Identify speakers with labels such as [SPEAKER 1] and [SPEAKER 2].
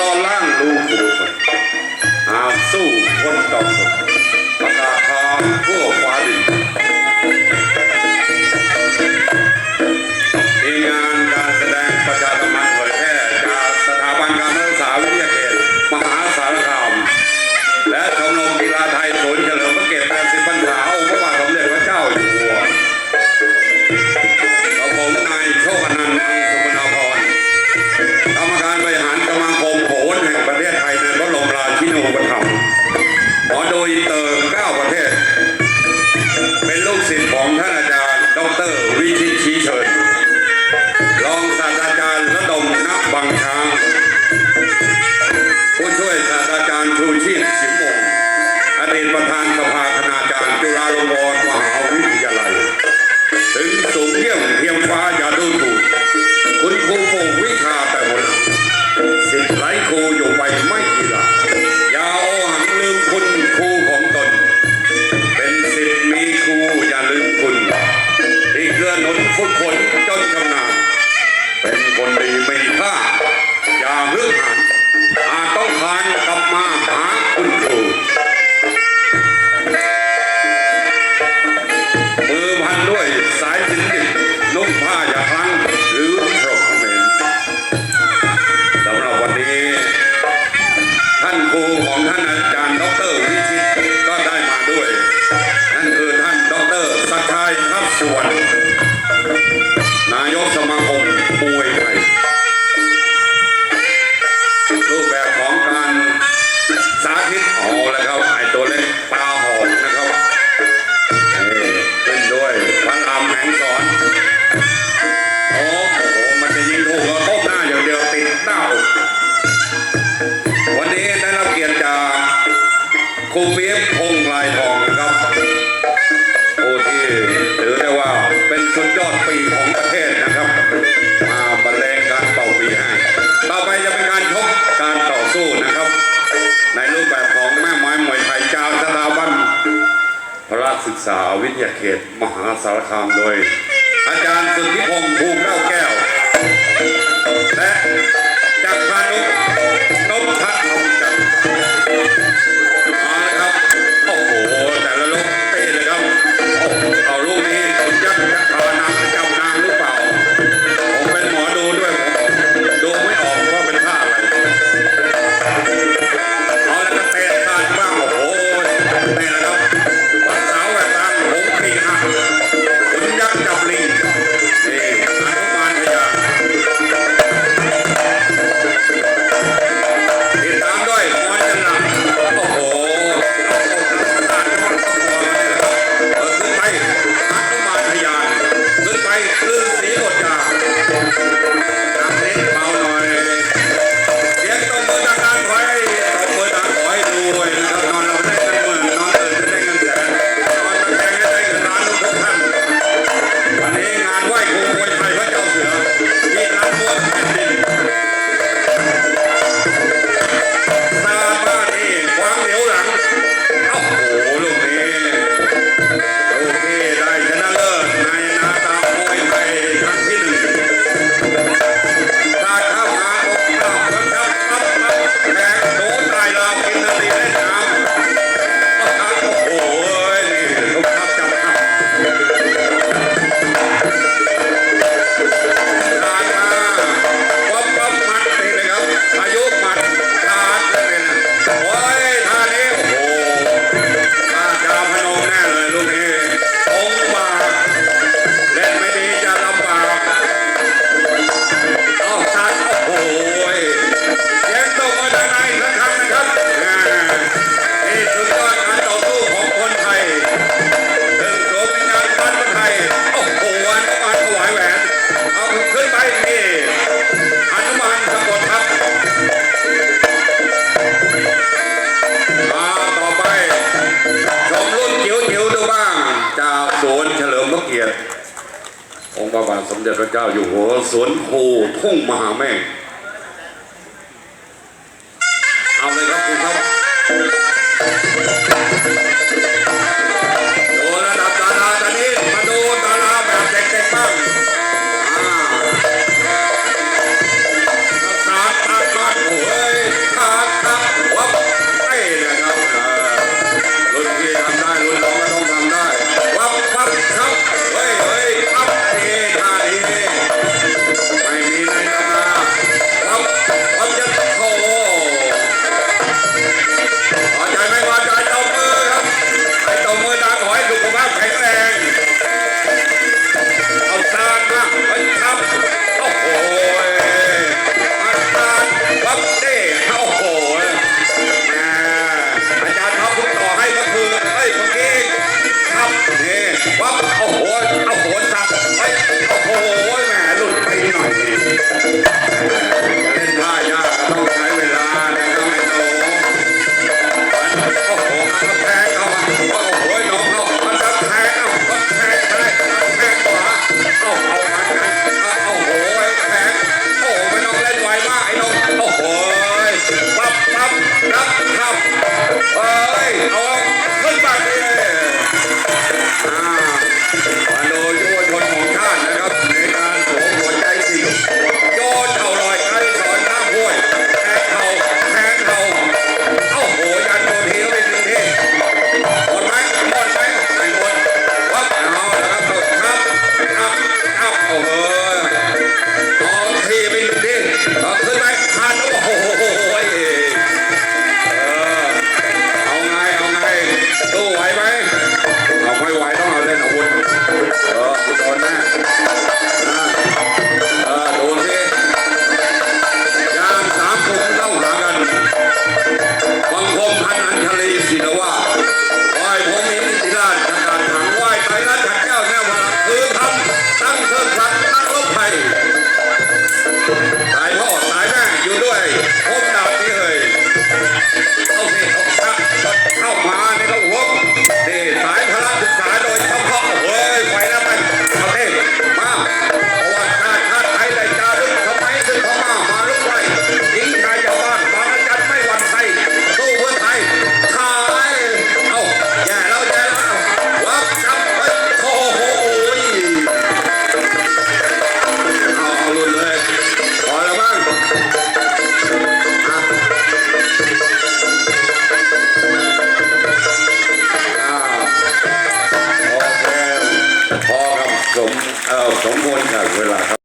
[SPEAKER 1] รอล่างดูกูคนอาสู้คนต่อคน ครูอยู่ไปไม่กี่หลักอย่าอ้อหังลืมคุณครูของตน เป็นสิทธิ์มีครูอย่าลืมคุณที่เคลื่อนหนุนฝึกฝนจนชำนาญเป็นคนดีไม่ค่าอย่าเลือกหันอาต้องคานกลับมาหาคุณครู สุดยอดปีของประเทศนะครับ มาบรรเลงการเป่าปีให้ต่อไปจะเป็นการชกการต่อสู้นะครับ ในรูปแบบของแม่ไม้มวยไทยเจ้าสถาบันพระศึกษาวิทยาเขตมหาสารคามโดย อาจารย์สุทธิพงศ์ภูเก้าแก้ว และจักรพานุนพ จาสวนเฉลิมพระเกียรติองค์พระบาทสมเด็จพระเจ้าอยู่หัวสวนโพทุ่งมหาแม่ 中国ควร来